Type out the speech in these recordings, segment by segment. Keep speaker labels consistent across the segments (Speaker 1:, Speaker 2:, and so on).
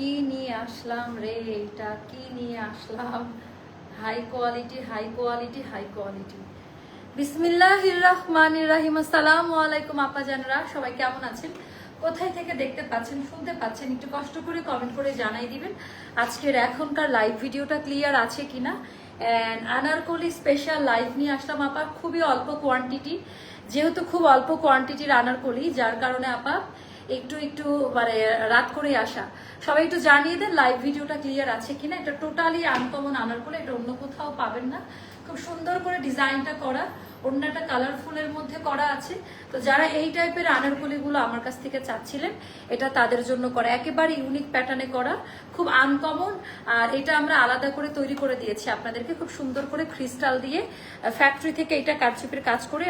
Speaker 1: কি নিয়ে আসলাম রে? এটা কি নিয়ে আসলাম? High quality high quality high quality বিসমিল্লাহ রহমান রাহিম। আসসালামু আলাইকুম, আপা জানরা। সবাই কেমন আছেন? কোথায় থেকে দেখতে পাচ্ছেন, শুনতে পাচ্ছেন, একটু কষ্ট করে কমেন্ট করে জানাই দিবেন। আজকের এখনকার লাইভ ভিডিওটা ক্লিয়ার আছে কিনা? অ্যান্ড আনারকলি স্পেশাল লাইভ নিয়ে আসলাম, আপা। খুবই অল্প কোয়ান্টিটি যেহেতু খুব অল্প কোয়ান্টিটির আনারকলি যার কারণে আপা একটু একটু মানে রাত করে আসা। সবাই একটু জানিয়ে দেন লাইভ ভিডিওটা ক্লিয়ার আছে কিনা। এটা টোটালি আনকমন আনার করে এটা অন্য কোথাও পাবেন না। খুব সুন্দর করে ডিজাইনটা করা। অন্যটা কালারফুলের মধ্যে করা আছে। তো যারা এই টাইপের আনারকলিগুলো আমার কাছ থেকে চাচ্ছিলেন, এটা তাদের জন্য করা। একেবারে ইউনিক প্যাটার্নে করা, খুব আনকমন আর এটা আমরা আলাদা করে তৈরি করে দিয়েছি আপনাদেরকে খুব সুন্দর করে ক্রিস্টাল দিয়ে ফ্যাক্টরি থেকে এটা কারচুপির কাজ করে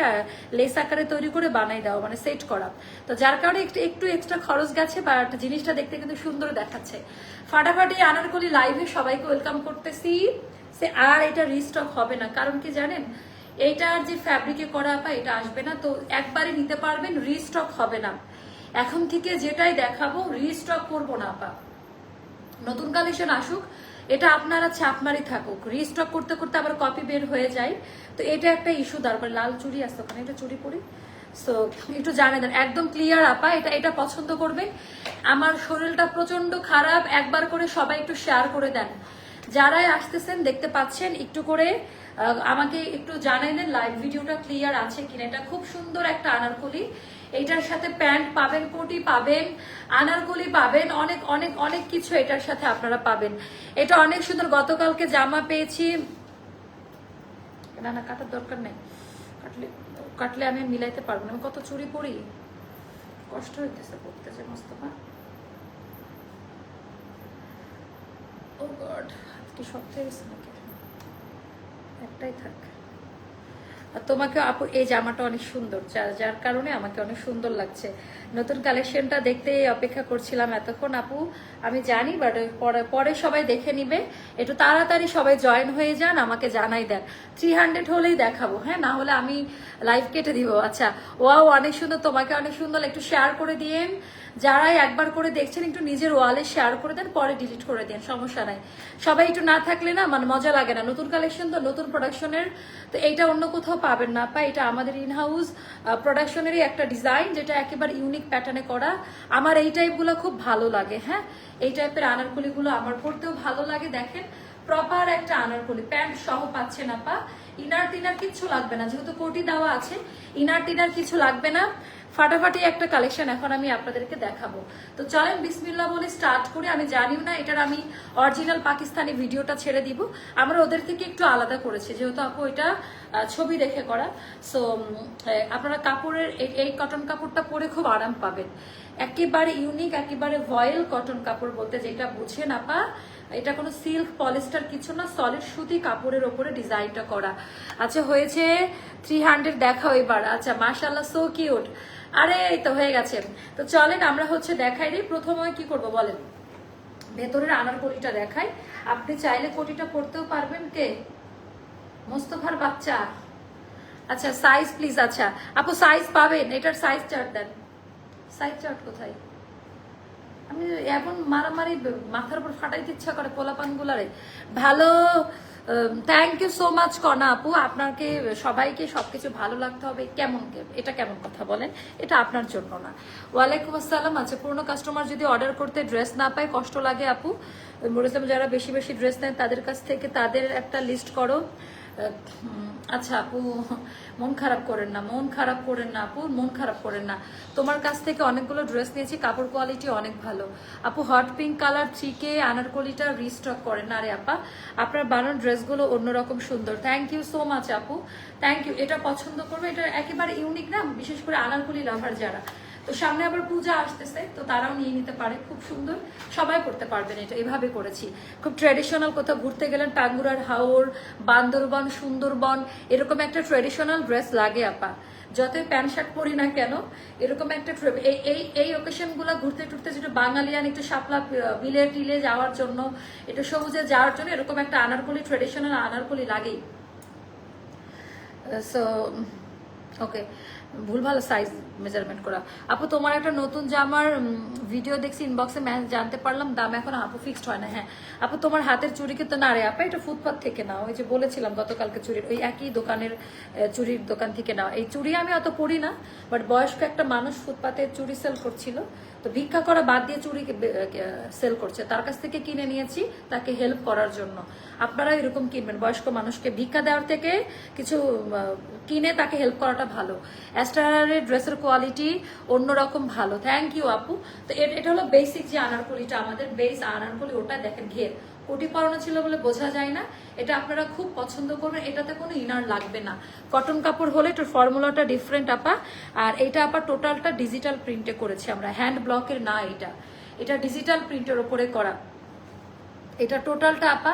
Speaker 1: লেস আকারে তৈরি করে বানাই দেওয়া মানে সেট করা। তো যার কারণে একটু একটু এক্সট্রা খরচ গেছে বাট জিনিসটা দেখতে কিন্তু সুন্দর দেখাচ্ছে। ফাটাফাটি আনারকলি লাইভে সবাইকে ওয়েলকাম করতেছি। সে, আর এটা রিস্টক হবে না, কারণ কি জানেন? এইটার যে ফ্যাব্রিকে করা আপা এটা আসবে না, তো একবারে নিতে পারবেন রিস্টক হবে না। এখন থেকে যেটাই দেখাবো রিস্টক করব না, আপা। নতুন কালেকশন আসুক, এটা আপনারা ছাপমারি থাকুক। রিস্টক করতে করতে আবার কপি বের হয়ে যায়। তো এটা একটা ইস্যু তারপরে লাল চুড়ি আসতো ওখানে, এটা চুড়ি পরি। সো একটু জানে দেন। একদম ক্লিয়ার আপা, এটা এটা পছন্দ করবেন। আমার শরীরটা প্রচণ্ড খারাপ, একবার করে সবাই একটু শেয়ার করে দেন। যারাই আসতেছেন, দেখতে পাচ্ছেন, একটু করে আমাকে একটু জানাই দেন লাইভ ভিডিওটা ক্লিয়ার আছে কিনা। এটা খুব সুন্দর একটা আনারকলি। এটার সাথে প্যান্ট পাবেন কোটি পাবেন, আনারকলি পাবেন, অনেক অনেক অনেক কিছু এটার সাথে আপনারা পাবেন। এটা অনেক সুন্দর। গতকালকে জামা পেয়েছি। না না, কাটার দরকার নেই। কাটলে কাটলে আমি মিলাইতে পারব না। আমি কত চুরি পরি? কষ্ট হইতেছে পড়তে যে মোস্তফা ও গড হয়ে গেছে নাকি? একটাই থাক। আর তোমাকে আপু, এই জামাটা অনেক সুন্দর, যার যার কারণে আমাকে অনেক সুন্দর লাগছে। নতুন কালেকশনটা দেখতে অপেক্ষা করছিলাম এতক্ষণ, আপু। আমি জানি বাট পরে পরে সবাই দেখে নিবে। একটু তাড়াতাড়ি সবাই জয়েন হয়ে যান, আমাকে জানাই দেন। থ্রি হান্ড্রেড হলেই দেখাবো হ্যাঁ? না হলে আমি লাইভ কেটে দিব। আচ্ছা ওয়াও অনেক সুন্দর, তোমাকে অনেক সুন্দর, একটু শেয়ার করে দিয়েন। যারাই একবার করে দেখছেন, একটু নিজের ওয়ালে শেয়ার করে দেন, পরে ডিলিট করে দেন, সমস্যা নাই। সবাই একটু না থাকলে না মানে মজা লাগে না। নতুন কালেকশন তো নতুন প্রোডাকশনের তো এইটা অন্য কোথাও পাবেন না। পা এটা আমাদের ইন হাউস প্রোডাকশনেরই একটা ডিজাইন যেটা একেবারে ইউনিক প্যাটার্নে করা। আমার এই টাইপগুলো খুব ভালো লাগে হ্যাঁ? এই টাইপের আনারকুলিগুলো আমার পড়তেও ভালো লাগে, দেখেন। প্রপার একটা আনারকলি। প্যান্ট সহ পাচ্ছেন আপা ইনার টিনার কিচ্ছু লাগবে না। যেহেতু কোটি দেওয়া আছে ইনার টিনার কিছু লাগবে না। ফাটাফাটি একটা কালেকশন এখন আমি আপনাদেরকে দেখাবো। তো চলেন বিসমিল্লা বলে স্টার্ট করে। আমি জানিও না, এটার আমি অরিজিনাল পাকিস্তানি ভিডিওটা ছেড়ে দিব। আমরা ওদের থেকে একটু আলাদা করেছি, যেহেতু আপু এটা ছবি দেখে করা। সো আপনারা কাপড়ের এই- কটন কাপড়টা পরে খুব আরাম পাবেন। একেবারে ইউনিক একেবারে ভয়েল কটন কাপড় বলতে যেটা বুঝেন আপা এটা কোনো সিল্ক পলিস্টার কিছু না সলিড সুতি কাপড়ের ওপরে ডিজাইনটা করা। আচ্ছা হয়েছে থ্রি হান্ড্রেড দেখাও এবার। আচ্ছা মাশাল্লাহ সো কিউট আরে, এই তো হয়ে গেছে। তো চলেন, আমরা হচ্ছে দেখাই দিই। প্রথমে কি করব বলেন? ভেতরের আনার কোটিটা দেখাই। আপনি চাইলে কোটিটা পড়তেও পারবেন কে? মোস্তফার বাচ্চা। আচ্ছা সাইজ প্লিজ আচ্ছা। আপু সাইজ পাবেন। এটার সাইজ চার্ট দেন। সাইজ চার্ট কোথায়? আমি এমন মারামারি মাথার উপর ফাটাইতে ইচ্ছা করে পোলাপান গুলারে ভালো thank you so much Kona আপু। আপনাকে, সবাইকে সবকিছু ভালো লাগতে হবে। কেমন এটা কেমন কথা বলেন? এটা আপনার জন্য না। ওয়ালাইকুম আসসালাম। আচ্ছা পুরনো কাস্টমার যদি অর্ডার করতে ড্রেস না পায়, কষ্ট লাগে আপু। বলেছিলাম যারা বেশি বেশি ড্রেস নেন, তাদের কাছ থেকে তাদের একটা লিস্ট করো। আচ্ছা আপু, মন খারাপ করেন না, মন খারাপ করেন না, আপু, মন খারাপ করেন না। তোমার কাছ থেকে অনেকগুলো ড্রেস নিয়েছি, কাপড় কোয়ালিটি অনেক ভালো। আপু, হট পিঙ্ক কালার থ্রিকে আনারকলিটা রিস্টক করেন। না রে আপা, আপনার বানানো ড্রেসগুলো অন্যরকম সুন্দর। থ্যাংক ইউ সো মাচ আপু। থ্যাংক ইউ এটা পছন্দ করবে এটা একেবারে ইউনিক না, বিশেষ করে আনারকলি লাভার যারা। তো সামনে আবার পূজা আসতেছে তো তারাও নিয়ে নিতে পারে। খুব সুন্দর। সবাই করতে পারবেন এটা। এভাবে করেছি। খুব ট্রেডিশনাল কোথাও ঘুরতে গেলেন টাঙ্গুরার হাওর বান্দরবন সুন্দরবন এরকম একটা ট্রেডিশনাল ড্রেস লাগে আপা। যতই প্যান্ট শার্ট পরি না কেন এরকম একটা এই এই এই ওকেশনগুলো ঘুরতে টুরতে যেটা বাঙালিয়ান একটু আহ, বিলে টিলে যাওয়ার জন্য একটু সবুজে যাওয়ার জন্য এরকম একটা আনারকলি ট্রেডিশনাল আনারকলি লাগেই। সো ওকে ভুল ভালো সাইজ মেজারমেন্ট করা। আপু, তোমার একটা নতুন জামার ভিডিও দেখছি ইনবক্সে ম্যাচ জানতে পারলাম, দাম এখন আপু ফিক্সড হয় না হ্যাঁ। আপু, তোমার হাতের চুড়ি কিন্তু, না রে আপা, এটা ফুটপাথ থেকে নাও। ওই যে বলেছিলাম গতকালকে চুরির, ওই একই দোকানের চুরির দোকান থেকে নাও। এই চুড়ি আমি অত পরি না বাট বয়স্ক একটা মানুষ ফুটপাতে চুড়ি সেল করছিল, তো ভিক্ষা করা বাদ দিয়ে চুড়ি সেল করছে। তার কাছ থেকে কিনে নিয়েছি তাকে হেল্প করার জন্য। আপনারা এরকম কিনবেন, বয়স্ক মানুষকে। ভিক্ষা দেওয়ার থেকে কিছু কিনে তাকে হেল্প করাটা ভালো। অ্যাস্টারের ড্রেসের কোয়ালিটি অন্যরকম ভালো। থ্যাংক ইউ আপু। তো এটা হলো বেসিক যে আনারকলিটা, আমাদের বেস আনারকলি, ওটা দেখেন ঘের। কোটি পরানো ছিল বলে বোঝা যায় না। এটা আপনারা খুব পছন্দ করবেন, এটাতে কোনো ইনার লাগবে না। কটন কাপড় হলে এটার ফর্মুলাটা ডিফারেন্ট আপা। আর এটা আপা টোটালটা ডিজিটাল প্রিন্টে করেছি আমরা। হ্যান্ড ব্লকের না এটা। এটা ডিজিটাল প্রিন্টের ওপরে করা। এটা টোটালটা আপা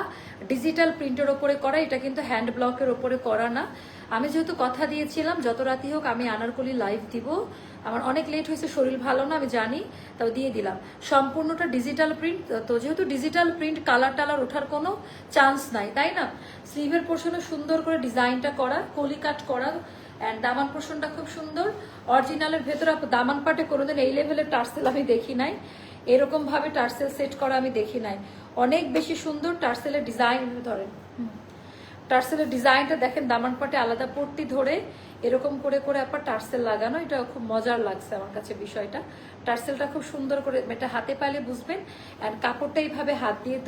Speaker 1: ডিজিটাল প্রিন্টের ওপরে করা। এটা কিন্তু হ্যান্ড ব্লকের ওপরে করা না। আমি যেহেতু কথা দিয়েছিলাম, যত রাতি হোক আমি আনারকলি লাইভ দিব। আমার অনেক লেট হয়েছে, শরীর ভালো না, আমি জানি, তাও দিয়ে দিলাম। সম্পূর্ণটা ডিজিটাল প্রিন্ট তো যেহেতু ডিজিটাল প্রিন্ট কালার টালার ওঠার কোনো চান্স নাই, তাই না? স্লিভের পোর্শনে সুন্দর করে ডিজাইনটা করা, কলি কাট করা অ্যান্ড দামান পোর্শনটা খুব সুন্দর। অরিজিনালের ভেতরে দামান পাটে কোনোদিন এই লেভেলের টার্সেল আমি দেখি নাই। এরকমভাবে টার্সেল সেট করা আমি দেখি নাই। অনেক বেশি সুন্দর টার্সেলের ডিজাইন ধরেন। হুম। টার্সেলের ডিজাইনটা দেখেন দামান পাটে আলাদা পট্টি ধরে এরকম করে করে আপনার টার্সেল লাগানো। এটা খুব মজার লাগছে আমার কাছে বিষয়টা। টার্সেলটা খুব সুন্দর করে এটা হাতে পাইলে বুঝবেন অ্যান্ড কাপড়টা এইভাবে হাত দিয়ে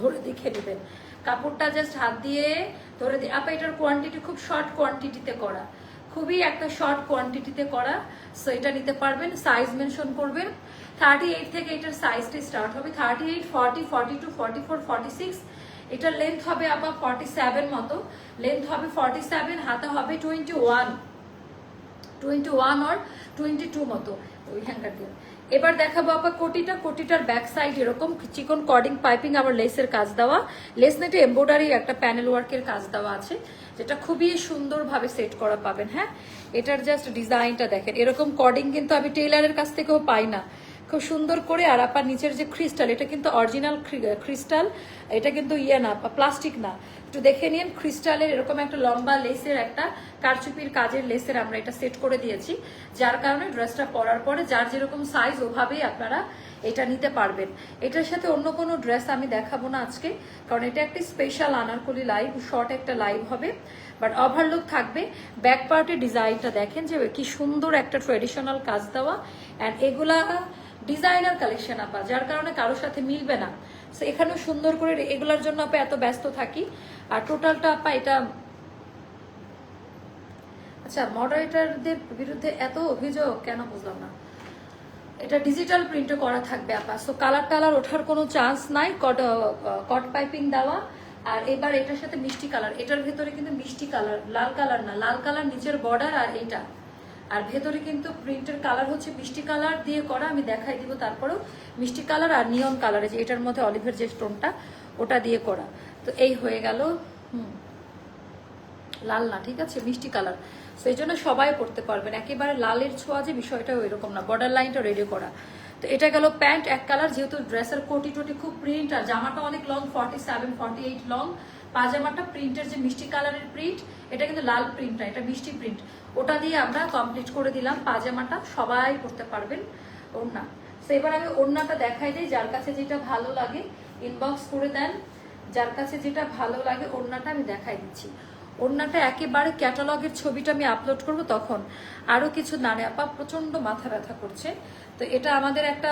Speaker 1: ধরে দেখে নেবেন। কাপড়টা জাস্ট হাত দিয়ে ধরে দিয়ে আপা, এটার কোয়ান্টিটি খুব শর্ট কোয়ান্টিটিতে করা। খুবই একটা শর্ট কোয়ান্টিটিতে করা সো এটা নিতে পারবেন সাইজ মেনশন করবেন। থার্টি এইট থেকে এটার সাইজটা স্টার্ট হবে। Thirty eight forty forty two forty four forty six এটার লেন্থ হবে আবার ফর্টি সেভেন মতো। লেন্থ হবে ফর্টি সেভেন হাতে হবে টোয়েন্টি ওয়ান টোয়েন্টি ওয়ান আর টোয়েন্টি টু মতো ওই হ্যাঙ্গার দিয়ে। এবার দেখাবো আপা কোটিটা, কোটিটার ব্যাক সাইড এরকম চিকন কর্ডিং পাইপিং আবার লেসের কাজ দেওয়া। লেস নেটে এম্ব্রয়ডারি একটা প্যানেল ওয়ার্কের কাজ দেওয়া আছে, যেটা খুবই সুন্দরভাবে সেট করা পাবেন হ্যাঁ? এটার জাস্ট ডিজাইনটা দেখেন। এরকম কর্ডিং কিন্তু আমি টেইলারের কাছ থেকেও পাই না। খুব সুন্দর করে আর আপার নিচের যে ক্রিস্টাল এটা কিন্তু অরিজিনাল ক্রিস্টাল এটা কিন্তু ইয়ে না প্লাস্টিক না। একটু দেখে নিন ক্রিস্টালের এরকম একটা লম্বা লেসের একটা কারচুপির কাজের লেসের আমরা এটা সেট করে দিয়েছি, যার কারণে ড্রেসটা পরার পরে যার যেরকম সাইজ ওভাবেই আপনারা এটা নিতে পারবেন। এটার সাথে অন্য কোনো ড্রেস আমি দেখাবো না আজকে, কারণ এটা একটি স্পেশাল আনারকলি লাইভ শর্ট একটা লাইভ হবে। বাট ওভারলুক থাকবে। ব্যাক পার্টের ডিজাইনটা দেখেন যে কি সুন্দর একটা ট্রেডিশনাল কাজ দেওয়া। অ্যান্ড এগুলা ডিজাইনার কালেকশন আপা, যার কারণে কারোর সাথে মিলবে না। সো এখানেও সুন্দর করে এগুলার জন্য আপা এত ব্যস্ত থাকি। আর টোটালটা আপা এটা আচ্ছা মডারেটারদের বিরুদ্ধে এত অভিযোগ কেন বুঝলাম না। এটা ডিজিটাল প্রিন্টও করা থাকবে আপা। সো কালার টালার ওঠার কোনো চান্স নাই। কট কট পাইপিং দেওয়া। আর এবার এটার সাথে মিষ্টি কালার এটার ভেতরে কিন্তু মিষ্টি কালার লাল কালার না। লাল কালার নিচের বর্ডার আর এটা আর ভেতরে কিন্তু প্রিন্টের কালার হচ্ছে মিষ্টি কালার দিয়ে করা, আমি দেখাই দিব তারপরেও। মিষ্টি কালার আর নিয়ন কালার যে এটার মধ্যে অলিভের যে স্টোনটা, ওটা দিয়ে করা। তো এই হয়ে গেল, হুম, লাল না, ঠিক আছে? মিষ্টি কালার। সেই জন্য সবাই পড়তে পারবেন। একেবারে লালের ছোঁয়া যে বিষয়টা এরকম না বর্ডার লাইনটা রেডি করা। তো এটা গেল প্যান্ট, এক কালার, যেহেতু ড্রেসের কোটি টোটি খুব প্রিন্ট আর জামাটা অনেক long forty seven forty eight long পাজামাটা প্রিন্টের যে মিষ্টি কালারের প্রিন্ট এটা কিন্তু লাল প্রিন্ট না, এটা মিষ্টি প্রিন্ট ওটা দিয়ে আমরা কমপ্লিট করে দিলাম পাজামাটা, সবাই করতে পারবেন ওড়না। তো এবার আমি ওড়নাটা দেখাই দিই, যার কাছে যেটা ভালো লাগে ইনবক্স করে দেন। যার কাছে যেটা ভালো লাগে, ওড়নাটা আমি দেখাই দিচ্ছি। ওড়নাটা একেবারে ক্যাটালগের ছবিটা আমি আপলোড করব তখন। আরও কিছু নানে আপা প্রচণ্ড মাথা ব্যথা করছে। তো এটা আমাদের একটা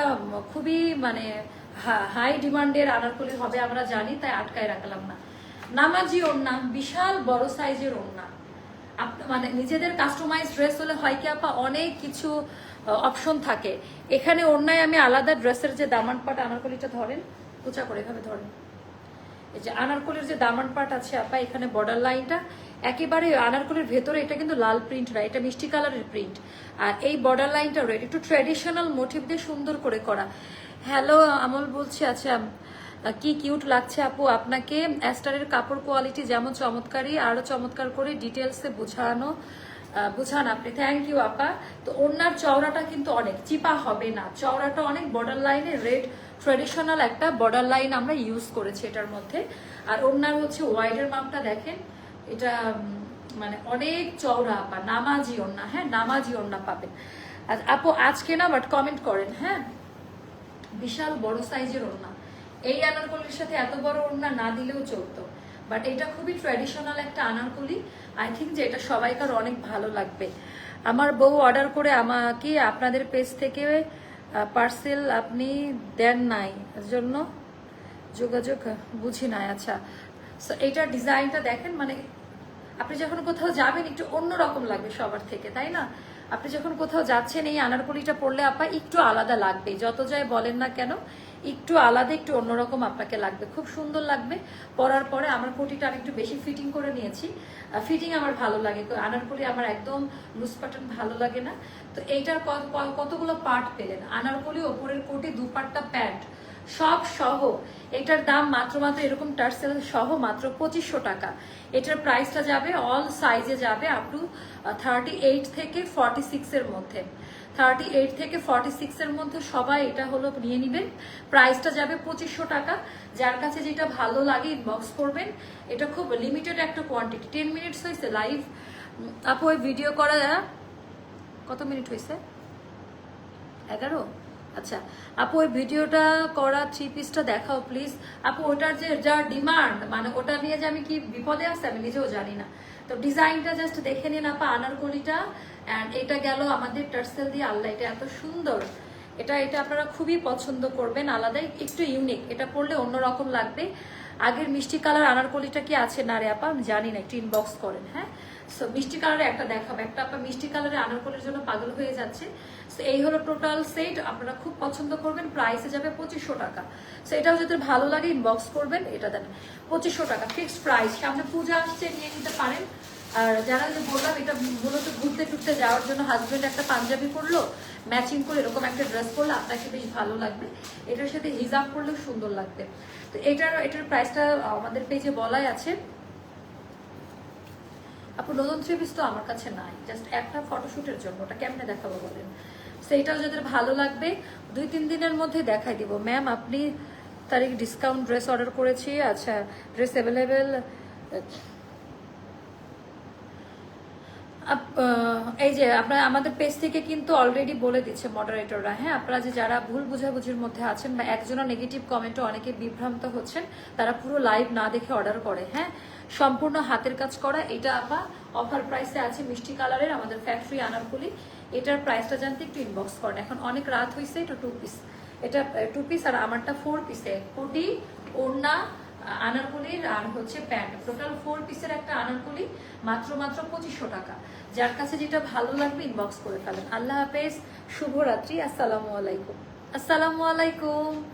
Speaker 1: খুবই মানে হাই ডিমান্ডের আনারকলি হবে আমরা জানি, তাই আটকায় রাখলাম না। নামাজি ওড়না, বিশাল বড় সাইজের ওড়না। মানে নিজেদের কাস্টমাইজ ড্রেস হলে হয় কি আপা, অনেক কিছু অপশন থাকে। এখানে ওড়নায় আমি আলাদা ড্রেসের যে দামান পাট আনারকলিটা ধরেন, উঁচা করে এভাবে ধরেন। এই যে আনারকলির যে দামান পাট আছে আপা, এখানে বর্ডার লাইনটা একেবারে আনারকলির ভেতরে এটা কিন্তু লাল প্রিন্ট না, এটা মিষ্টি কালারের প্রিন্ট আর এই বর্ডার লাইনটা একটু ট্র্যাডিশনাল মোটিভ দিয়ে সুন্দর করে করা। হ্যালো আমল বলছি আচ্ছা কি কিউট লাগছে আপু? আপনাকে অ্যাস্টারের কাপড় কোয়ালিটি যেমন চমৎকারই, আরও চমৎকার করে ডিটেলসে বোঝানো বুঝান আপনি। থ্যাংক ইউ আপা। তো ওনার চওড়াটা কিন্তু অনেক চিপা হবে না। চওড়াটা অনেক বর্ডার লাইনে রেড ট্রেডিশনাল একটা বর্ডার লাইন আমরা ইউজ করেছি এটার মধ্যে। আর ওনার হচ্ছে ওয়াইডের মাপটা দেখেন। এটা মানে অনেক চওড়া আপা। নামাজি ওড়না হ্যাঁ নামাজি ওড়না পাবেন। আপু, আজকে না বাট কমেন্ট করেন হ্যাঁ? বিশাল বড় সাইজের ওড়না। এই আনারকলির সাথে এত বড় ওড়না না দিলেও চলতো। বাট এটা খুবই ট্র্যাডিশনাল একটা আনারকলি। আই থিঙ্ক যে এটা সবাইকার অনেক ভালো লাগবে। আমার বউ অর্ডার করে আমাকে আপনাদের পেজ থেকে পার্সেল আপনি দেন নাই। জন্য যোগাযোগ বুঝি নাই। আচ্ছা। সো ডিজাইনটা দেখেন মানে আপনি যখন কোথাও যাবেন, একটু অন্যরকম লাগবে সবার থেকে, তাই না? আপনি যখন কোথাও যাচ্ছেন, এই আনারকলিটা পরলে আপা একটু আলাদা লাগবে। যত যাই বলেন না কেন একটু আলাদা, একটু অন্যরকম আপনাকে লাগবে। খুব সুন্দর লাগবে। পরার পরে আমার কোটিটা আমি একটু বেশি ফিটিং করে নিয়েছি। ফিটিং আমার ভালো লাগে। আনারকলি আমার একদম লুজ প্যাটার্ন ভালো লাগে না। তো এইটার কতগুলো পার্ট পেলেন? আনারকলি ওপরের কোটি দুপাট্টা প্যান্ট সব সহ, এটার দাম মাত্র মাত্র এরকম টার্সেল সহ মাত্র পঁচিশশো টাকা। এটার প্রাইসটা যাবে অল সাইজে যাবে আপ টু থার্টি এইট থেকে ফর্টি সিক্সের মধ্যে। থার্টি এইট থেকে ফর্টি সিক্সের মধ্যে সবাই এটা হলো নিয়ে নেবেন। প্রাইসটা যাবে পঁচিশশো টাকা। যার কাছে যেটা ভালো লাগে ইনবক্স করবেন। এটা খুব লিমিটেড একটা কোয়ান্টিটি টেন মিনিটস হয়েছে লাইভ আপু, ওই ভিডিও করা, কত মিনিট হয়েছে এগারো? আচ্ছা। আপু, ওই ভিডিওটা করা থ্রি পিসটা দেখাও প্লিজ আপু, ওটার যে যা ডিমান্ড মানে ওটা নিয়ে যে আমি কি বিপদে আছে, আমি নিজেও জানি না। তো ডিজাইনটা জাস্ট দেখে নিন আপা, আনারকলিটা অ্যান্ড এটা গেল আমাদের টার্সেল দিয়ে। আল্লাহ, এটা এত সুন্দর। এটা এটা আপনারা খুবই পছন্দ করবেন আলাদাই একটু ইউনিক এটা পড়লে অন্যরকম লাগবে। আগের মিষ্টি কালার আনারকলিটা কি আছে না রে আপা? আমি জানি না, একটু ইনবক্স করেন হ্যাঁ? সো মিষ্টি কালারে একটা দেখাবো। একটা আপনার মিষ্টি কালারে আনারকলির জন্য পাগল হয়ে যাচ্ছে। সো এই হলো টোটাল সেট আপনারা খুব পছন্দ করবেন। প্রাইসে যাবে পঁচিশশো টাকা। সো এটাও যদি ভালো লাগে ইনবক্স করবেন, এটা দেন পঁচিশশো টাকা। ফিক্সড প্রাইস সামনে পূজা আসছে, নিয়ে নিতে পারেন। আর যারা যে বললাম, এটা মূলত ঘুরতে টুরতে যাওয়ার জন্য হাজবেন্ড একটা পাঞ্জাবি পরলো ম্যাচিং করে এরকম একটা ড্রেস পরলে, আপনাকে বেশ ভালো লাগবে। এটার সাথে হিজাব পরলেও সুন্দর লাগবে। তো এটার এটার প্রাইসটা আমাদের পেজে বলাই আছে। আপু, নতুন থ্রি পিস তো আমার কাছে নাই। জাস্ট একটা ফটোশ্যুটের জন্য, ওটা কেমনে দেখাবো বলেন? সেইটাও যাদের ভালো লাগবে, দুই তিন দিনের মধ্যে দেখাই দিব। ম্যাম আপনি তারিখ ডিসকাউন্ট ড্রেস অর্ডার করেছি আচ্ছা ড্রেস অ্যাভেলেবেল আপ- আহ, এই যে আপনারা, আমাদের পেজ থেকে কিন্তু অলরেডি বলে দিচ্ছে মডারেটররা হ্যাঁ আপনারা যে যারা ভুল বুঝাবুঝির মধ্যে আছেন বা একজনের নেগেটিভ কমেন্টে অনেকে বিভ্রান্ত হচ্ছেন, তারা পুরো লাইভ না দেখে অর্ডার করে। হ্যাঁ সম্পূর্ণ হাতের কাজ করা। এটা আপা অফার প্রাইসে আছে মিষ্টি কালারের, আমাদের ফ্যাক্টরি আনারকুলি। এটার প্রাইসটা জানতে একটু ইনবক্স করেন। এখন অনেক রাত হয়েছে এটা টু পিস এটা টু পিস আর আমারটা ফোর পিসে কোটি, ওড়না আনারকলির আর হচ্ছে প্যান্ট। টোটাল ফোর পিসের একটা আনারকলি, মাত্র মাত্র পঁচিশশো টাকা। যার কাছে যেটা ভালো লাগবে ইনবক্স করে ফেলেন। আল্লাহ হাফেজ, শুভরাত্রি, আসসালামু আলাইকুম। আসসালামু আলাইকুম।